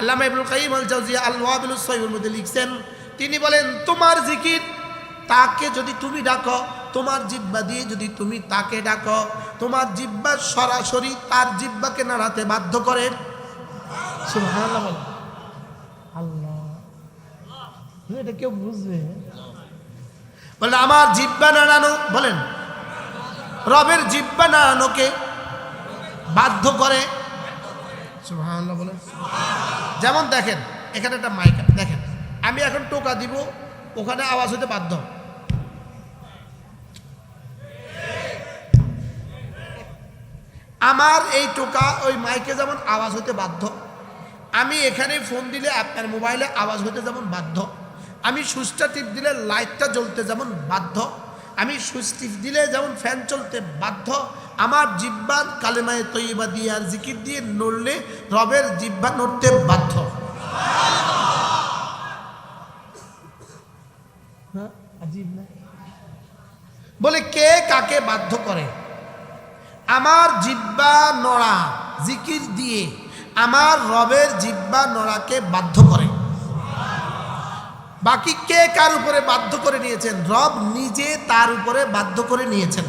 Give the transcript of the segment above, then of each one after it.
আল্লামা ইবনুল কাইম আল জাওজিয়া আল ওয়াবিল সাইয়ুর মধ্যে লিখছেন, তিনি বলেন, তোমার জিকির তাকে যদি তুমি ডাকো, তোমার জিব্বা দিয়ে যদি তুমি তাকে ডাকো, তোমার জিব্বা সরাসরি তার জিব্বাকে নাড়াতে বাধ্য করে। আল্লাহ। এটা কেউ বুঝবে? বলেন, আমার জিব্বা নাড়ানো, বলেন, রবের জিব্বা নাড়ানোকে বাধ্য করে। সুবহানাল্লাহ বলেন। যেমন দেখেন, এখানে একটা মাইক দেখেন, আমি এখন টোকা দিব, ওখানে আওয়াজ হতে বাধ্য। আমার এই টোকা, ওই মাইকে যেমন আওয়াজ হতে বাধ্য, আমি এখানে ফোন দিলে আপনার মোবাইলে আওয়াজ হতে যেমন বাধ্য, আমি সুইচটা টিপ দিলে লাইটটা জ্বলতে যেমন বাধ্য আমি টিপ দিলে যেমন ফ্যান চলতে বাধ্য, আমার জিব্বার কালেমায় তৈবা দিয়ে আর জিকির দিয়ে নড়লে রবের জিব্বা নড়তে বাধ্য। হ্যাঁ? বলে কে কাকে বাধ্য করে? আমার জিব্বা নড়া, জিকির দিয়ে আমার রবের জিব্বা নড়াকে বাধ্য করে। বাকি কে কার উপরে বাধ্য করে নিয়েছেন? রব নিজে তার উপরে বাধ্য করে নিয়েছেন।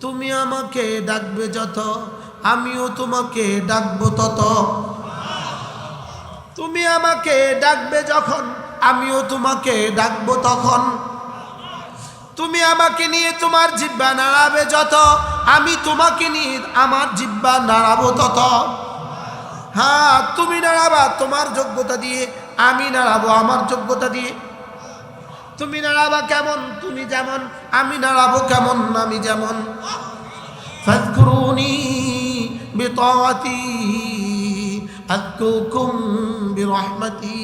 তুমি আমাকে ডাকবে যত, আমিও তোমাকে ডাকবো তত। তুমি আমাকে ডাকবে যখন, আমিও তোমাকে ডাকবো তখন। তুমি আমাকে নিয়ে তোমার জিব্বা নাড়াবে যত, আমি তোমাকে নিয়ে আমার জিব্বা নাড়াবো তত। হ্যাঁ তুমি নাড়াবা তোমার যোগ্যতা দিয়ে আমি নাড়াবো আমার যোগ্যতা দিয়ে তুমি নাড়াবা কেমন তুমি যেমন আমি নাড়াবো কেমন আমি যেমন ফাজকুরুনি বিতাআতি আযকুরকুম বিরহমাতি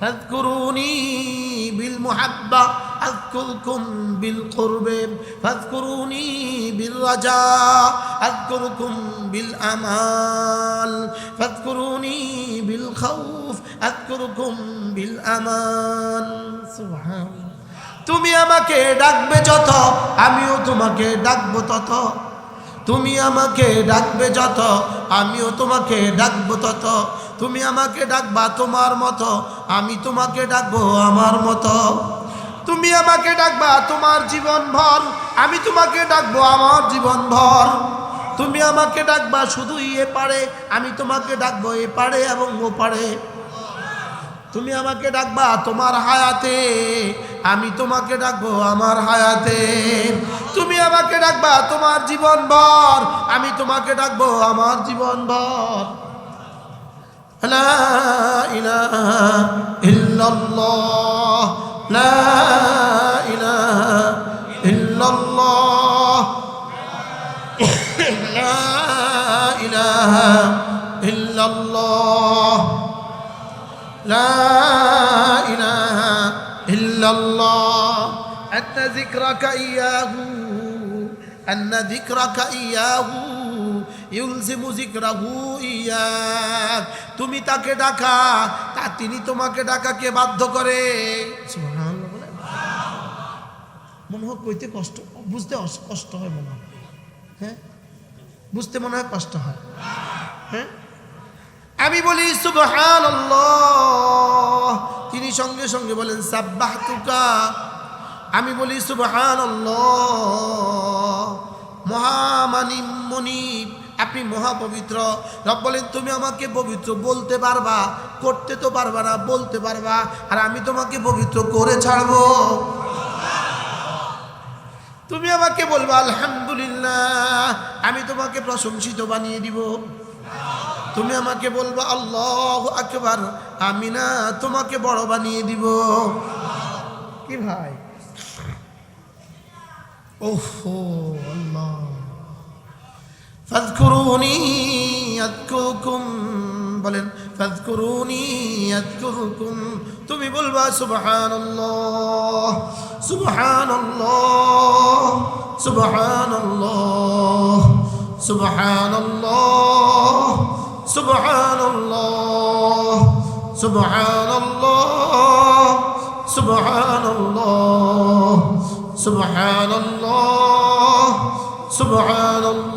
فاذكروني بالمحبة أذكركم بالقرب فاذكروني بالرجاء أذكركم بالأمال فاذكروني بالخوف أذكركم بالأمان سبحان الله তুমি আমাকে ডাকবে যত আমিও তোমাকে ডাকবো তত তুমি আমাকে ডাকবে যত আমিও তোমাকে ডাকবো তত তুমি আমাকে ডাকবা তোমার মতো আমি তোমাকে ডাকবো আমার মতো তুমি আমাকে ডাকবা, তোমার জীবন ভর। আমি তোমাকে ডাকবো, আমার জীবন ভর। তুমি আমাকে ডাকবা শুধু এ পারে আমি তোমাকে ডাকবো এ পারে এবং ও পারে তুমি আমাকে ডাকবা, তোমার হায়াতে। আমি তোমাকে ডাকবো, আমার হায়াতে। তুমি আমাকে ডাকবা, তোমার জীবন ভর। আমি তোমাকে ডাকবো, আমার জীবন ভর। হ্যাঁ ইনা ইল্লাল্লাহ। لا إله إلا الله. لا إله إلا الله. لا إله إلا الله. أن ذكرك إياه أن ذكرك إياه. তুমি তাকে ডাকা, তা তিনি তোমাকে ডাকাকে বাধ্য করে। মনে হয় কইতে কষ্ট, বুঝতে কষ্ট হয় মনে হয়। হ্যাঁ? বুঝতে মনে হয় কষ্ট হয়। হ্যাঁ? আমি বলি সুবহান তিনি সঙ্গে সঙ্গে বলেন সাব্বাহ তুকা আমি বলি সুবহান মহামানিম মনিব। আপনি মহাপবিত্র। রব বলেন, তুমি আমাকে পবিত্র বলতে পারবা, করতে তো পারবা না, বলতে পারবা, আর আমি তোমাকে পবিত্র করে ছাড়বো। তুমি আমাকে বলবা, আলহামদুলিল্লাহ, আমি তোমাকে প্রশংসিত বানিয়ে দিব। তুমি আমাকে বলবা, আল্লাহ আকবার, আমি না তোমাকে বড় বানিয়ে দিব। কি ভাই? ওহো, আল্লাহ। فاذكروني يذكركم বলেন فاذكروني يذكركم. তুমি বলবা سبحان الله سبحان الله سبحان الله سبحان الله سبحان الله سبحان الله سبحان الله سبحان الله سبحان الله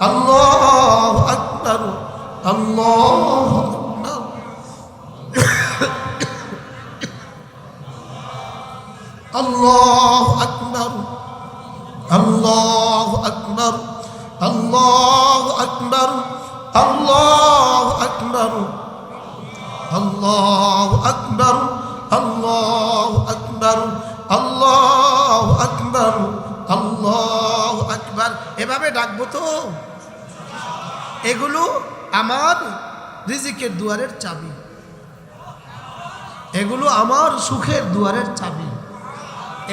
আল্লাহ আকবর আল্লাহ এগুলো আমার রিজিকের দুয়ারের চাবি। এগুলো আমার সুখের দুয়ারের চাবি।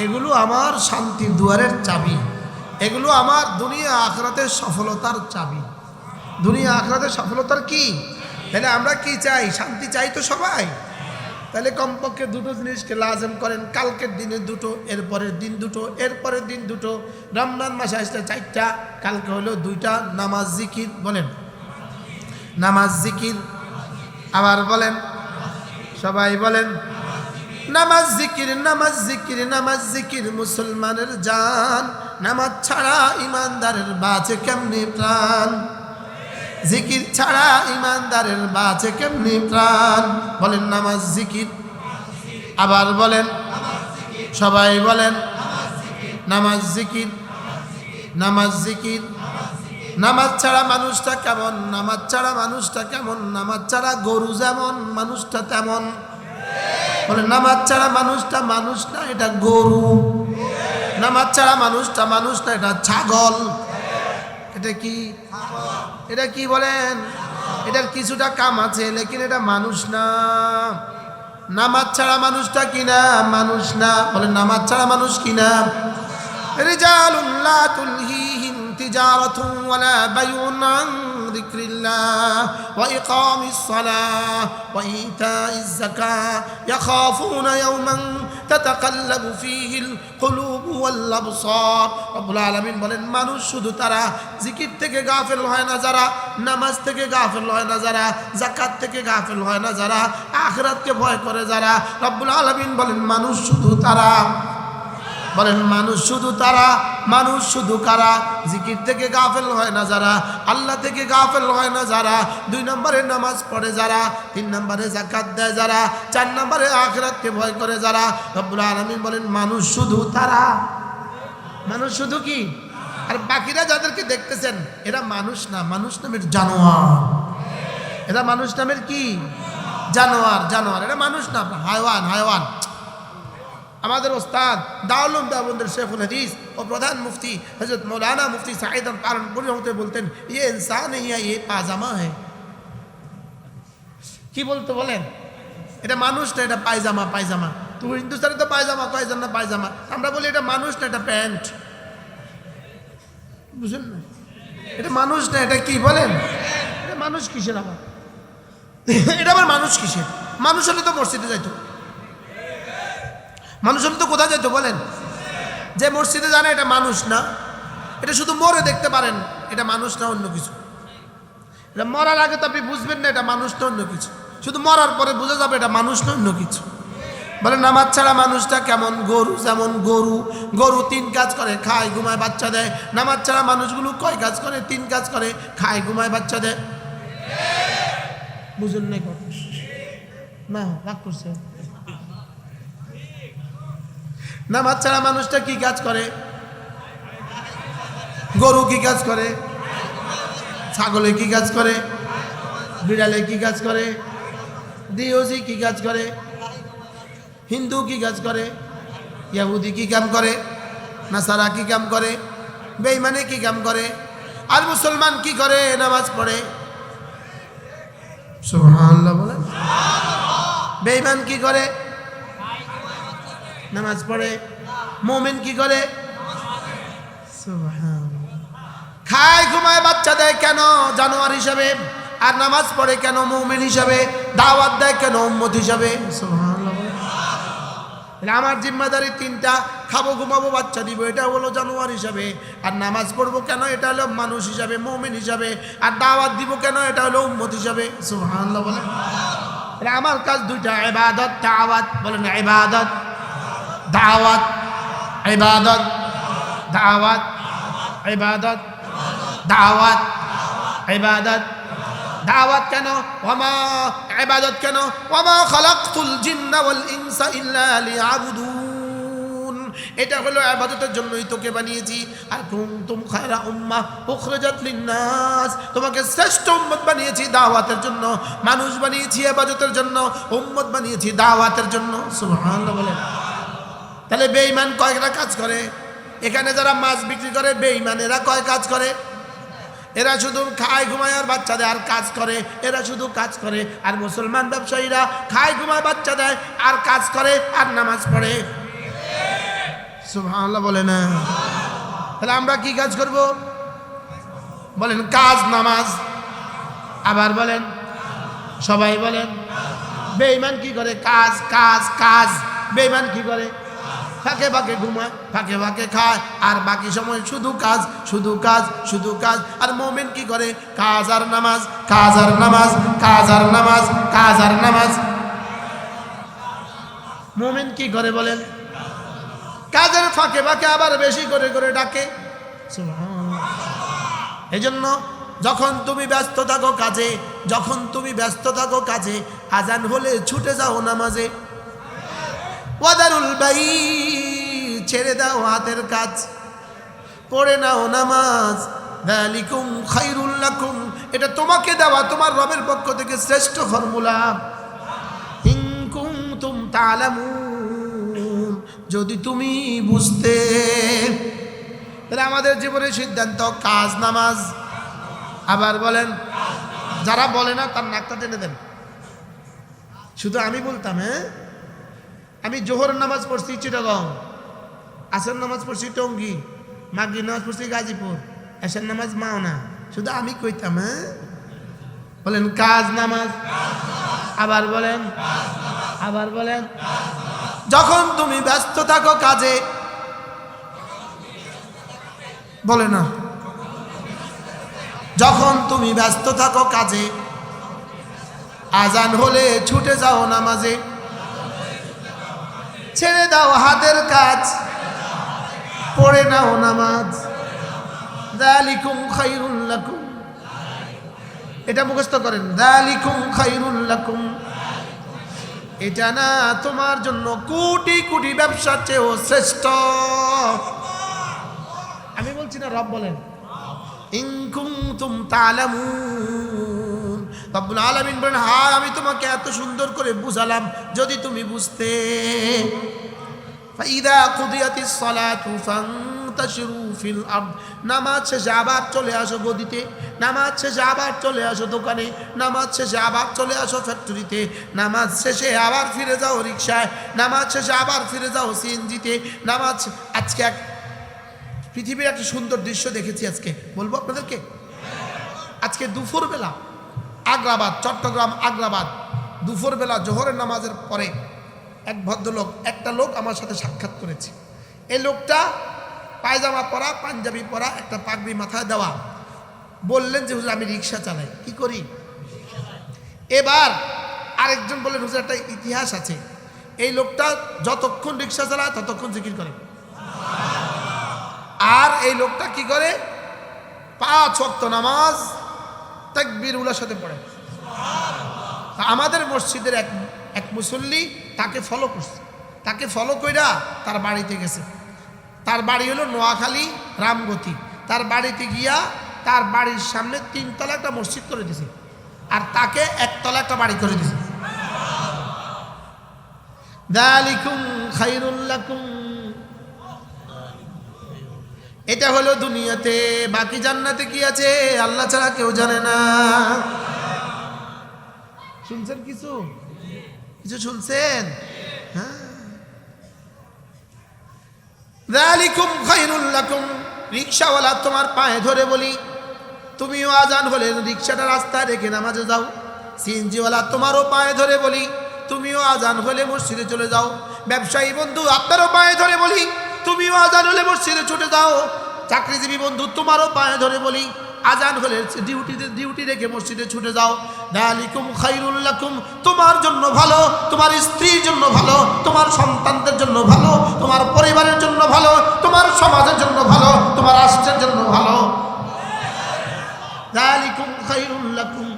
এগুলো আমার শান্তির দুয়ারের চাবি। এগুলো আমার দুনিয়া আখরাতের সফলতার চাবি। দুনিয়া আখরাতের সফলতার কি? তাহলে আমরা কি চাই? শান্তি চাই তো সবাই। তাহলে কমপক্ষে দুটো জিনিসকে লাজম করেন। কালকের দিনে দুটো, এরপরের দিন দুটো, এরপরের দিন দুটো। রমজান মাসে আসলে চারটা, কালকে হলো দুইটা। নামাজ, জিকির, বলেন। নামাজ জিকির। আবার বলেন, সবাই বলেন, নামাজ জিকির নামাজ জিকির নামাজ জিকির, মুসলমানের জান। নামাজ ছাড়া ইমানদারের বাঁচে কেমনি প্রাণ? জিকির ছাড়া ইমানদারের বাঁচে কেমনি প্রাণ? বলেন, নামাজ জিকির। আবার বলেন, সবাই বলেন, নামাজ জিকির নামাজ জিকির। নামাজ ছাড়া মানুষটা কেমন? নামাজ ছাড়া মানুষটা কেমন? নামাজ ছাড়া গরু যেমন, মানুষটা তেমন। বলে, নামাজ ছাড়া মানুষটা মানুষ না, এটা গরু। নামাজ ছাড়া মানুষটা মানুষ না, এটা ছাগল। এটা কি? এটা কি বলেন? এটার কিছুটা কাম আছে, লেকিন এটা মানুষ না। নামাজ ছাড়া মানুষটা কি না? মানুষ না। বলে, নামাজ ছাড়া মানুষ কি না? রিজালুল্লাহ তুলহিহিম تجارة ولا بيع عن ذكر الله وإقام الصلاة وإيتاء الزكاة يخافون يوما تتقلب فيه القلوب والأبصار رب العالمين বলেন মানুষ শুধু তারা জিকির থেকে গাফেল হয় না যারা নামাজ থেকে গাফেল হয় না যারা জাকাত থেকে গাফেল হয় না যারা আখরাতকে ভয় করে যারা রব্বুল আলামিন বলেন মানুষ শুধু তারা বলেন, মানুষ শুধু তারা, মানুষ শুধু কারা? জিকির থেকে গাফেল হয় না যারা, আল্লাহ থেকে গাফেল হয় না যারা, দুই নম্বরে নামাজ পড়ে যারা, তিন নম্বরে জাকাত দেয় যারা, চার নম্বরে আখরাতকে ভয় করে যারা। রব্বুল আলমিন বলেন, মানুষ শুধু তারা। মানুষ শুধু কি? আর বাকিরা যাদেরকে দেখতেছেন, এরা মানুষ না, মানুষ নামের জানোয়ার। এরা মানুষ নামের কি? জানোয়ার জানোয়ার। এটা মানুষ না, হায়ওয়ান হায়ওয়ান। আমাদের ওস্তাদ দাউলুম দাবন্দের শেখুল হাদিস ও প্রধান মুফতি হজরত মৌলানা মুফতি সাইদ পালনপুরি হতে বলতেন ইয়ে ইনসান ইয়া ইয়ে পাজামা হ্যাঁ কি বলতো বলেন? এটা মানুষ না, এটা পায়জামা পায়জামা। তো হিন্দুস্তানে তো পায়জামা কয় না পায়জামা? আমরা বলি এটা মানুষ না, এটা প্যান্ট। বুঝলেন না? এটা মানুষ না, এটা কি বলেন? এটা মানুষ কিসের আবার? এটা আবার মানুষ কিসের? মানুষ হলে তো মসজিদে যাইতো। মানুষ হলে তো কোথায় যেত বলেন? যে মসজিদে জানে এটা মানুষ না, এটা শুধু মরে দেখতে পারেন, এটা মানুষ না অন্য কিছু। এটা মরার আগে তো আপনি বুঝবেন না এটা মানুষ না অন্য কিছু। শুধু মরার পরে বোঝা যাবে এটা মানুষ না অন্য কিছু। বলে নামাজ ছাড়া মানুষটা কেমন? গরু যেমন গরু গরু তিন কাজ করে, খায়, ঘুমায়, বাচ্চা দেয়। নামাজ ছাড়া মানুষগুলো কয় কাজ করে? তিন কাজ করে, খায়, ঘুমায়, বাচ্চা দেয়। বুঝুন নাই না, রাগ করছে নামাজ ছাড়া মানুষটা কি কাজ করে? গরু কি কাজ করে? ছাগলে কি কাজ করে? বিড়ালে কি কাজ করে? দিওজি কি কাজ করে? হিন্দু কি কাজ করে? ইয়াহুদি কি কাম করে? নাসারা কি কাম করে? বেইমানে কি কাম করে? আর মুসলমান কি করে নামাজ পড়ে? সুবহানাল্লাহ বলেন। বেইমান কি করে? নামাজ পড়ে মোমেন কি করে। খায় ঘুমায় বাচ্চা দেয় কেন? জানোয়ার হিসাবে। আর নামাজ পড়ে কেন? মৌমেন হিসাবে। দাওয়াত দেয় কেন? উম্মত হিসাবে। আমার জিম্মাদারি তিনটা। খাব ঘুমাবো বাচ্চা দিব এটা হলো জানোয়ার হিসাবে। আর নামাজ পড়ব কেন? এটা হলো মানুষ হিসাবে মৌমিন হিসাবে। আর দাওয়াত দিব কেন? এটা হলো উম্মত হিসাবে। সুবহানাল্লাহ বলে আমার কাজ দুইটা ইবাদত দাওয়াত বলেন ইবাদত। দাওয়াত, ইবাদত দাওয়াত ইবাদত দাওয়াত ইবাদত। দাওয়াত কেন? ওয়ামা, ইবাদত কেন? ওয়ামা খালাকতুল জিন্না ওয়াল ইনসা ইল্লা লিয়াবুদুন। এটা হলো ইবাদতের জন্যই তোকে বানিয়েছি। আর কুনতুম খায়রা উম্মাহ উখরিজাত লিন-নাস। তোমাকে শ্রেষ্ঠ উম্মত বানিয়েছি দাওয়াতের জন্য। মানুষ বানিয়েছি ইবাদতের জন্য। উম্মত বানিয়েছি দাওয়াতের জন্য। সুবহানাল্লাহ বলেন। তাহলে বেঈমান কয়টা কাজ করে? এখানে যারা মাছ বিক্রি করে, বেঈমানেরা কয় কাজ করে? এরা শুধু খায়, ঘুমায় আর বাচ্চা দেয়, আর কাজ করে। এরা শুধু কাজ করে, আর মুসলমান ব্যবসায়ীরা খায়, ঘুমায়, বাচ্চা দেয়, আর কাজ করে, আর নামাজ পড়ে। সুবহানাল্লাহ বলে না। তাহলে আমরা কি কাজ করব? বলেন, কাজ, নামাজ। আবার বলেন, সবাই বলেন, বেঈমান কি করে? কাজ কাজ কাজ। বেঈমান কি করে? ফাঁকে ফাঁকে ঘুমায়, ফাঁকে ফাঁকে খায়, আর বাকি সময় শুধু কাজ শুধু কাজ শুধু কাজ। আর মোমেন কি করে? কাজ আর নামাজ, কাজ আর নামাজ, কাজ আর নামাজ, কাজ আর নামাজ। মোমেন কি করে বলেন? কাজের ফাঁকে ফাঁকে আবার বেশি করে করে ডাকে। এই জন্য যখন তুমি ব্যস্ত থাকো কাজে, যখন তুমি ব্যস্ত থাকো কাজে, আজান হলে ছুটে যাও নামাজে। ওয়াদারুল বাই ছেড়ে দাও হাতের কাজ। পড়ে নাও নামাজ। দালিকুম খাইরুল লাকুম। এটা তোমাকে দেওয়া, তোমার রবের পক্ষ থেকে শ্রেষ্ঠ ফর্মুলা। ইনকুম তুম তালামুন। যদি তুমি বুঝতে, তাহলে আমাদের জীবনের সিদ্ধান্ত, কাজ, নামাজ। আবার বলেন, যারা বলে না, তার নাকটা টেনে দেন। শুধু আমি বলতাম হ্যাঁ? আমি জোহর নামাজ পড়ছি চিটাগং আসর নামাজ পড়ছি টঙ্গি। মাগরি নামাজ পড়ছি গাজীপুর। এসের নামাজ মাওনা। শুধু আমি কইতাম হ্যাঁ? বলেন, কাজ নামাজ। আবার বলেন আবার বলেন। যখন তুমি ব্যস্ত থাকো কাজে, বলে না। যখন তুমি ব্যস্ত থাকো কাজে, আজান হলে ছুটে যাও নামাজে। ছেড়ে দাও হাতের কাজ। পড়ে নাও নামাজ। এটা মুখস্থ করেন। এটা না তোমার জন্য কোটি কোটি ব্যবসার চেয়েও শ্রেষ্ঠ। আমি বলছি না, রব বলেন। ইনকুম তুম তালামুন। রব্বুল আলামিন বলেন হ্যাঁ আমি তোমাকে এত সুন্দর করে বুঝালাম যদি তুমি বুঝতে। ফাইদা কুদিয়াতিস সালাতু ফান্তাশিরু ফিল আরদ। নামাজ শেষে আবার চলে আসো গদিতে, নামাজ শেষে আবার চলে আসো দোকানে, নামাজ শেষে আবার চলে আসো ফ্যাক্টরিতে, নামাজ শেষে আবার ফিরে যাও রিক্সায় নামাজ শেষে আবার ফিরে যাও সিএনজিতে, নামাজ আজকে এক পৃথিবীর একটা সুন্দর দৃশ্য দেখেছি আজকে। বলব আপনাদেরকে? আজকে দুপুরবেলা আগ্রাবাদ, চট্টগ্রাম, আগ্রাবাদ। দুপুরবেলা জোহরের নামাজের পরে এক ভদ্রলোক, একটা লোক আমার সাথে সাক্ষাৎ করেছে। এই লোকটা পায়জামা পরা, পাঞ্জাবি পরা, একটা পাগড়ি মাথায় দেওয়া। বললেন যে, হুজুর, আমি রিক্সা চালাই। কি করি? এবার আরেকজন বললেন, হুজুর, একটা ইতিহাস আছে। এই লোকটা যতক্ষণ রিক্সা চালায়, ততক্ষণ জিকির করে। আর এই লোকটা কি করে? পাঁচ ওয়াক্ত নামাজ তাকবীর উলার সাথে পড়ে। আমাদের মসজিদের এক এক মুসল্লি তাকে ফলো করছে। তাকে ফলো কইরা তার বাড়িতে গেছে। তার বাড়ি হলো নোয়াখালী রামগতি। তার বাড়িতে গিয়া তার বাড়ির সামনে তিনতলা একটা মসজিদ করে দিছে। আর তাকে একতলা একটা বাড়ি করে দিছে। দালিকুম খাইরুল্লাকুম এটা হলো দুনিয়াতে, বাকি জান্নাতে কি আছে? আল্লাহ ছাড়া কেউ জানে না। শুনছেন কিছু? কিছু শুনছেন? হ্যাঁ। লাকুম তোমার পায়ে ধরে বলি, তুমিও আজান হলে রিক্সাটা রাস্তায় রেখে নামাজে যাও। সিএনজিওয়ালা তোমারও পায়ে ধরে বলি, তুমিও আজান হলে মসজিদে চলে যাও। ব্যবসায়ী বন্ধু, আপনারও পায়ে ধরে বলি তুমিও আজান হলে মসজিদে ছুটে যাও। চাকরিজীবী বন্ধু, তোমারও পায়ে ধরে বলি, আজান হলে ডিউটিতে ডিউটি রেখে মসজিদে ছুটে যাও। দালিকুম খাইরুল লাকুম, তোমার জন্য ভালো, তোমার স্ত্রীর জন্য ভালো, তোমার সন্তানদের জন্য ভালো, তোমার পরিবারের জন্য ভালো, তোমার সমাজের জন্য ভালো, তোমার রাষ্ট্রের জন্য ভালো। দালিকুম খাইরুল লাকুম।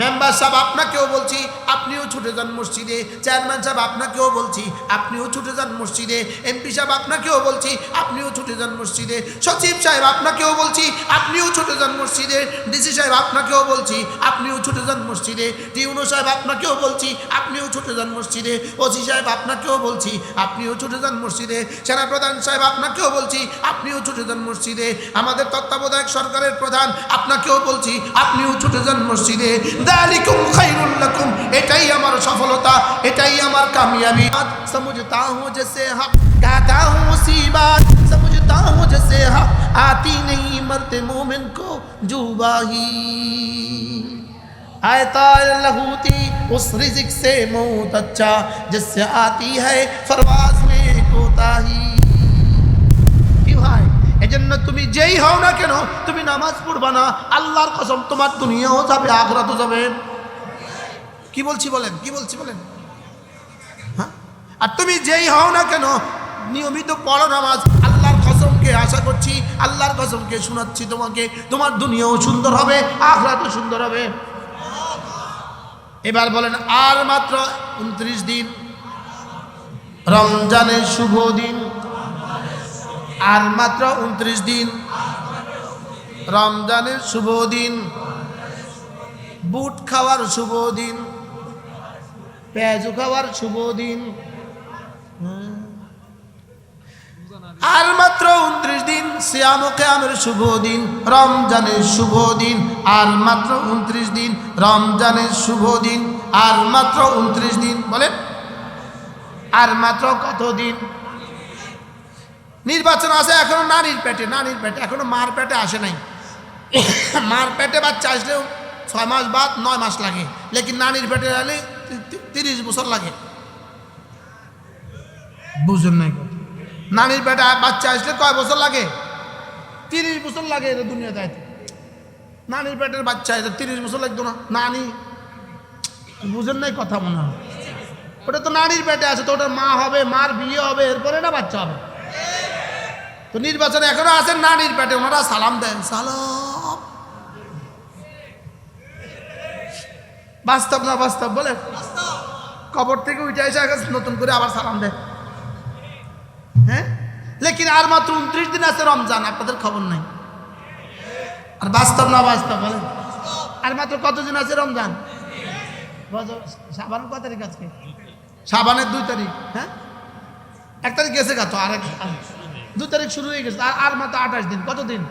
মেম্বার সাহেব, আপনাকেও বলছি, আপনিও ছুটে যান মসজিদে। চেয়ারম্যান সাহেব, আপনাকেও বলছি, আপনিও ছুটে যান মসজিদে। এমপি সাহেব, আপনাকেও বলছি, আপনিও ছুটে যান মসজিদে। সচিব সাহেব, আপনাকেও বলছি, আপনিও ছুটে যান মসজিদে। ডিসি সাহেব, আপনাকেও বলছি, আপনিও ছুটে যান মসজিদে। টিউনো সাহেব, আপনাকেও বলছি, আপনিও ছুটে যান মসজিদে। ওসি সাহেব, আপনাকেও বলছি, আপনিও ছুটে যান মসজিদে। সেনাপ্রধান সাহেব, আপনাকেও বলছি, আপনিও ছুটে যান মসজিদে। আমাদের তত্ত্বাবধায়ক সরকারের প্রধান, আপনাকেও বলছি, আপনিও ছুটে যান মসজিদে। দালিকুম খাইরুল লাকুম এটাই আমার সফলতা এটাই আমার কামিয়াবি समझता हूँ जैसे हक कहता हूँ उसी बात समझता हूँ जैसे हक आती नहीं मरते मोमिन को जुबाही आयता लहूती उस रिजिक से मौत अच्छा जिससे आती है फरवाज में कोताही কি ভাই এজন্য তুমি যেই হও না কেন, তুমি নামাজ পড়বা না। আল্লাহর কসম, তোমার দুনিয়াও যাবে, আখরাতও যাবে। কি বলছি বলেন, কি বলছি বলেন? হ্যাঁ? আর তুমি যেই হও না কেন, নিয়মিত পড়ো নামাজ। আল্লাহর কসমকে আশা করছি, আল্লাহর কসমকে শোনাচ্ছি তোমাকে। তোমার দুনিয়াও সুন্দর হবে, আখরাতও সুন্দর হবে। এবার বলেন, আর মাত্র উনত্রিশ দিন। রমজানের শুভ দিন। আর মাত্র উনত্রিশ দিন। রমজানের শুভ দিন। বুট খাওয়ার শুভ দিন। পেঁয়াজু খাওয়ার শুভ দিন। আর মাত্র উনত্রিশ দিন শ্যাম কেয়ামের শুভ দিন, রমজানের শুভ দিন। আর মাত্র উনত্রিশ দিন রমজানের শুভ দিন। আর মাত্র উনত্রিশ দিন, বলেন। আর মাত্র কত দিন? নির্বাচন আছে, এখনও নারীর পেটে নারীর পেটে, এখনও মার পেটে আসে নাই। মার পেটে বাচ্চা আসলেও ছয় মাস বাদ, নয় মাস লাগে। লেকিন নানির পেটে আসলে তিরিশ বছর লাগে। বুঝুন নাই। নানির পেটে বাচ্চা আসলে কয় বছর লাগে? তিরিশ বছর লাগে এটা দুনিয়াতে আইতে। নানির পেটের বাচ্চা এটা তিরিশ বছর লাগতো না। নানি বুঝেন নাই কথা মনে হয়? ওটা তো নারীর পেটে আছে, তো ওটার মা হবে, মার বিয়ে হবে, এরপরে না বাচ্চা হবে? তো নির্বাচনে এখনও আছেন? নারীর পেটে ওনারা সালাম দেন। সালাম। বাস্তব না বাস্তব বলে কবর থেকে উঠে এসে নতুন করে আবার সালাম দেয়। হ্যাঁ? লেকিন আর মাত্র উনত্রিশ দিন আছে রমজান, আপনাদের খবর নাই। আর বাস্তব না বাস্তব বলে আর মাত্র কতদিন আছে রমজান? সাবান কত তারিখ আজকে? সাবানের দুই তারিখ হ্যাঁ? এক তারিখ গেছে গা তো আর এক দু তারিখ শুরু হয়ে গেছে, আর আর মাত্র আঠাশ দিন কত দিন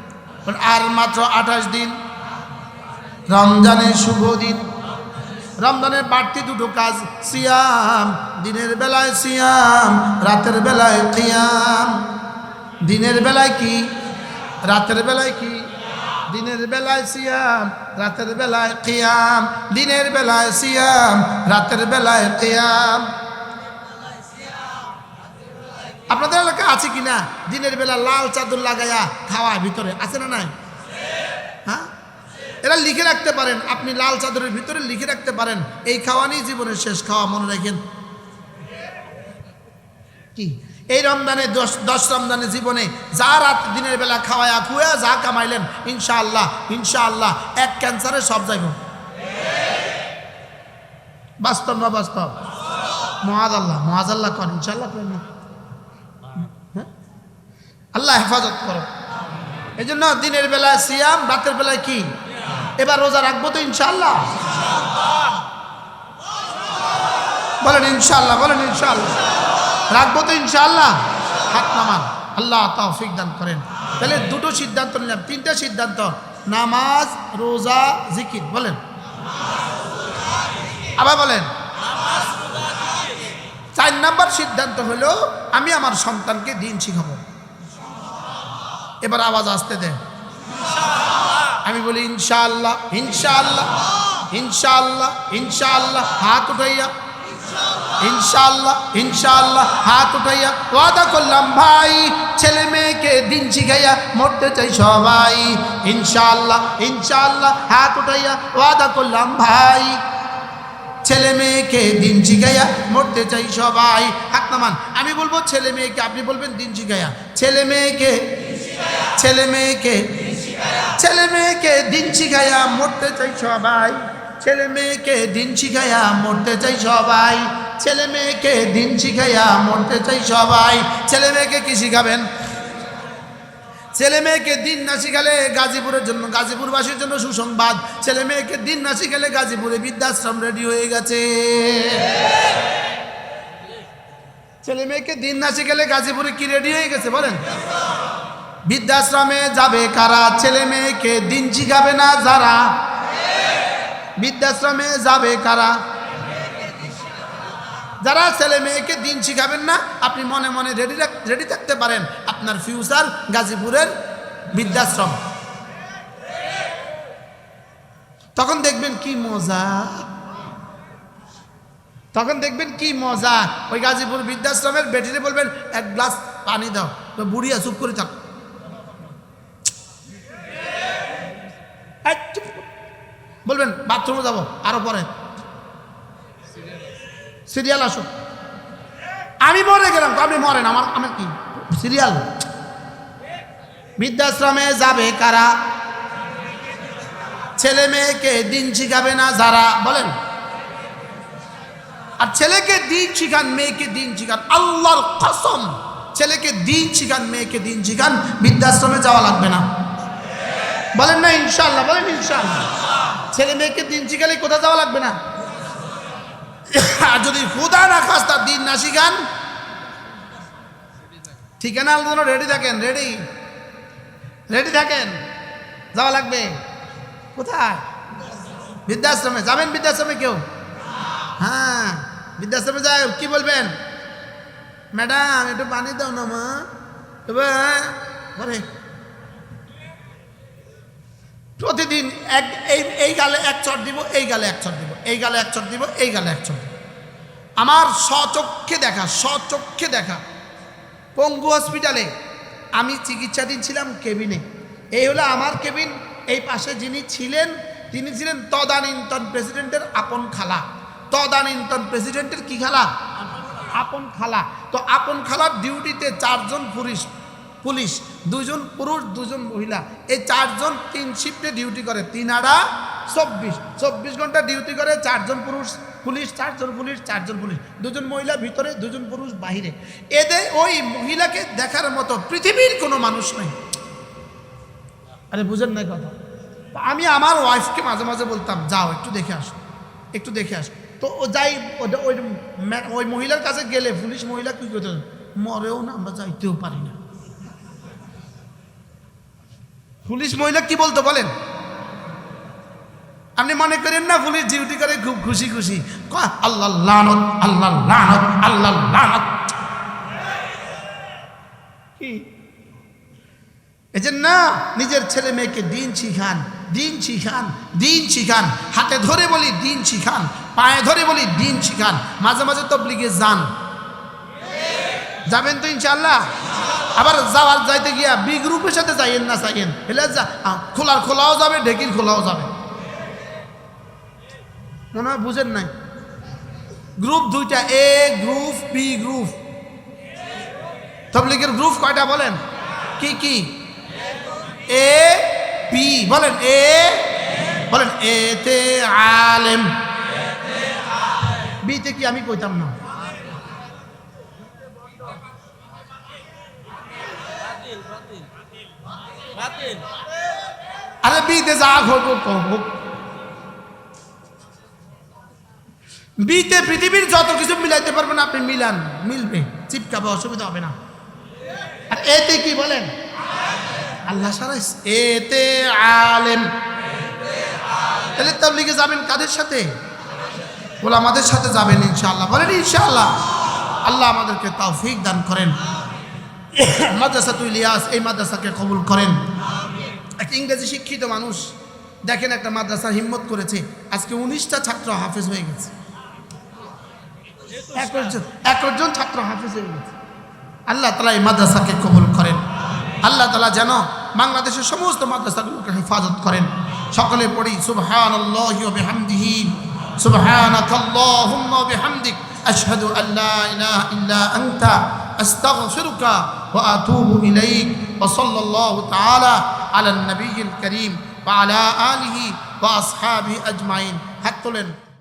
আর মাত্র আঠাশ দিন। রমজানের শুভ দিন। রমজানের বাড়তি দুটো কাজ, সিয়াম, দিনের বেলায় সিয়াম, রাতের বেলায় কিয়াম দিনের বেলায় কি? রাতের বেলায় কি? দিনের বেলায় সিয়াম, রাতের বেলায় কিয়াম দিনের বেলায় সিয়াম, রাতের বেলায় কিয়াম আপনাদের এলাকা আছে কি না? দিনের বেলা লাল চাদর লাগাইয়া খাওয়া ভিতরে, আছে না নাই? হ্যাঁ? এরা লিখে রাখতে পারেন, আপনি লাল চাদরের ভিতরে লিখে রাখতে পারেন, এই খাওয়া নিয়ে জীবনের শেষ খাওয়া মনে রাখেন। কি? এই রমজানে দশ দশ রমজানের জীবনে যা রাত দিনের বেলা খাওয়ায়া খুয়া যা কামাইলেন, ইনশাআল্লাহ ইনশাআল্লাহ, এক ক্যান্সারে সব যাইব বাস্তব না বাস্তব? মহাজ আল্লাহ মহাজ আল্লাহ কর ইনশাল্লাহ? আল্লাহ হেফাজত করো। এই জন্য দিনের বেলায় সিয়াম, রাতের বেলায় কি? এবার রোজা রাখব তো ইনশাল্লাহ বলেন ইনশাল্লাহ বলেন ইনশাল্লাহ রাখব তো ইনশাল্লাহ হাত নামান। আল্লাহ তৌফিক দান করেন। তাহলে দুটো সিদ্ধান্ত নিলাম, তিনটা সিদ্ধান্ত। নামাজ, রোজা, জিকির, বলেন। আবার বলেন। চার নাম্বার সিদ্ধান্ত হলো, আমি আমার সন্তানকে দিন শিখাবো। এবার আওয়াজ আসতে দেন। আমি বলি, ইনশাআল্লাহ ইনশাআল্লাহ ইনশাআল্লাহ ইনশাআল্লাহ, হাত উঠাইয়া। ইনশাআল্লাহ ইনশাআল্লাহ, হাত উঠাইয়া। ওয়াদা করলাম, ভাই, ছেলে মেয়েকে দিন শিখাইয়া মরতে চাই সবাই। ইনশাআল্লাহ ইনশাআল্লাহ, হাত উঠাইয়া ওয়াদা করলাম, ভাই, ছেলে মেয়েকে দিন শিখাইয়া মরতে চাই সবাই। হাত নামান, আমি বলব, ছেলে মেয়েকে আপনি বলবেন, দিন শিখাইয়া। ছেলে মেয়েকে ছেলে মেয়েকে ছেলে মেয়েকে দিন শিখাইয়া মরতে চাই সবাই। ছেলে মেয়েকে দিন শিখাইয়া মরতে চাই সবাই। ছেলে মেয়েকে দিন শিখাইয়া মরতে চাই সবাই। ছেলে মেয়েকে কি শিখাবেন? ছেলে মেয়েকে দিন না শিখালে গাজীপুরের জন্য, গাজীপুরবাসীর জন্য সুসংবাদ। ছেলে মেয়েকে দিন না শিখালে গাজীপুরে বৃদ্ধাশ্রম রেডি হয়ে গেছে। ছেলে মেয়েকে দিন না শিখালে গাজীপুরে কি রেডি হয়ে গেছে বলেন? বৃদ্ধাশ্রমে যাবে কারা? ছেলে মেয়েকে দিন শিখাবে না যারা? বৃদ্ধাশ্রমে যাবে কারা? যারা ছেলে মেয়েকে দিন শিখাবেন না, আপনি মনে মনে রেডি রেডি থাকতে পারেন। আপনার ফিউচার গাজীপুরের বৃদ্ধাশ্রম। তখন দেখবেন কি মজা। তখন দেখবেন কি মজা। ওই গাজীপুর বৃদ্ধাশ্রমের বেটিরে বলবেন, এক গ্লাস পানি দাও। বুড়িয়া চুপ করে থাক এই, চুপ কর। বলবেন, বাথরুমে যাব, আরও পরে। সিরিয়াল আসো আমি মরে গেলাম আপনি মরেন, আমার আমার কি? সিরিয়াল। বৃদ্ধাশ্রমে যাবে কারা? ছেলে মেয়েকে দিন শিখাবে না যারা? বলেন। আর ছেলেকে দিন শিখান, মেয়েকে দিন শিখান। আল্লাহর কসম, ছেলেকে দিন শিখান, মেয়েকে দিন শিখান, বৃদ্ধাশ্রমে যাওয়া লাগবে না। বলেন না ইনশাল্লাহ বলেন ইনশাল্লাহ ছেলে মেয়েকে দিন শিখালে কোথাও যাওয়া লাগবে না? আর যদি খুদা না খাস, তার দিন না শিখান। ঠিকানা জন্য রেডি থাকেন রেডি রেডি থাকেন। যাওয়া লাগবে। কোথায়? বৃদ্ধাশ্রমে। যাবেন বৃদ্ধাশ্রমে কেউ? হ্যাঁ বৃদ্ধাশ্রমে যায় কি বলবেন? ম্যাডাম, একটু পানি দাও না মা। এবার ঘরে। প্রতিদিন এক, এই এই গালে এক চট দিব, এই গালে এক চট দিব, এই গালে এক চট দিব, এই গালে এক চট আমার স্বচক্ষে দেখা স্বচক্ষে দেখা। পঙ্গু হসপিটালে আমি চিকিৎসাধীন ছিলাম কেবিনে। এই হলো আমার কেবিন, এই পাশে যিনি ছিলেন, তিনি ছিলেন তদানীন্তন প্রেসিডেন্টের আপন খালা। তদানীন্তন প্রেসিডেন্টের কি খালা? আপন খালা। তো আপন খালার ডিউটিতে চারজন পুলিশ পুলিশ দুজন পুরুষ দুজন মহিলা। এই চারজন তিন শিফটে ডিউটি করে, তিন আড়া চব্বিশ। চব্বিশ ঘণ্টা ডিউটি করে, চারজন পুরুষ, পুলিশ, চারজন পুলিশ চারজন পুলিশ। দুজন মহিলা ভিতরে দুজন পুরুষ বাহিরে। এদের ওই মহিলাকে দেখার মতো পৃথিবীর কোনো মানুষ নেই। আরে বুঝেন না কথা। আমি আমার ওয়াইফকে মাঝে মাঝে বলতাম, যাও, একটু দেখে আসো, একটু দেখে আসো। তো ও যাই ওই ওই মহিলার কাছে গেলে পুলিশ মহিলা কী করতে? মরেও না, আমরা যাইতেও পারি না। পুলিশ মহিলা কি বলতো বলেন? আপনি মনে করেন না পুলিশ ডিউটি করে খুব খুশি খুশি? আল্লাহ লানত আল্লাহ লানত আল্লাহ লানত। এই যে না নিজের ছেলে মেয়েকে দিন শিখান দিন শিখান দিন শিখান। হাতে ধরে বলি দিন শিখান, পায়ে ধরে বলি দিন শিখান। মাঝে মাঝে তবলিগে যান। যাবেন তো ইনশাল্লাহ আবার যাওয়ার যাইতে গিয়া বি গ্রুপের সাথে যাইয়েন না চাইয়েন এলে খোলার খোলাও যাবে, ঢেকির খোলাও যাবে। মনে হয় বুঝেন নাই? গ্রুপ দুইটা, এ গ্রুপ, বি গ্রুপ। তবলিগের গ্রুপ কয়টা বলেন? কি কি? A, B. বলেন, এ, বলেন, এতে আলেম। বিতে কি আমি কইতাম না? আরে বিতে যা হোক হোক বিতে পৃথিবীর যত কিছু মিলাইতে পারবেন, আপনি মিলান, মিলবে। চিপকাবে, অসুবিধা হবে না। আর এতে কি বলেন? আল্লাহ সারা এতে আলেম। তাহলে তাবলিগে যাবেন কাদের সাথে? বলে, আমাদের সাথে যাবেন ইনশাআল্লাহ। বলেন, ইনশাআল্লাহ। আল্লাহ আমাদেরকে তৌফিক দান করেন। মাদ্রাসাতুল ইলিয়াস এই মাদ্রাসাকে কবুল করেন। এক ইংরেজি শিক্ষিত মানুষ, দেখেন একটা মাদ্রাসা হিম্মত করেছে, আজকে উনিশটা ছাত্র হাফেজ হয়ে গেছে। একজন ছাত্র হাফেজ হয়ে গেছে। আল্লাহ তালা এই মাদ্রাসাকে কবুল করেন। আল্লাহ তালা যেন বাংলাদেশের সমস্ত মাদ্রাসাগুলোকে হেফাজত করেন। সকলে পড়ি সুবহান বিহামদিহি সুবহানাক আল্লাহুম্মা ওয়া বিহামদিক, আশহাদু আল্লা ইলাহা ইল্লা আনতা। أستغفرك وأتوب إليك. وصلى الله تعالى على النبي الكريم وعلى آله وأصحابه أجمعين. حتى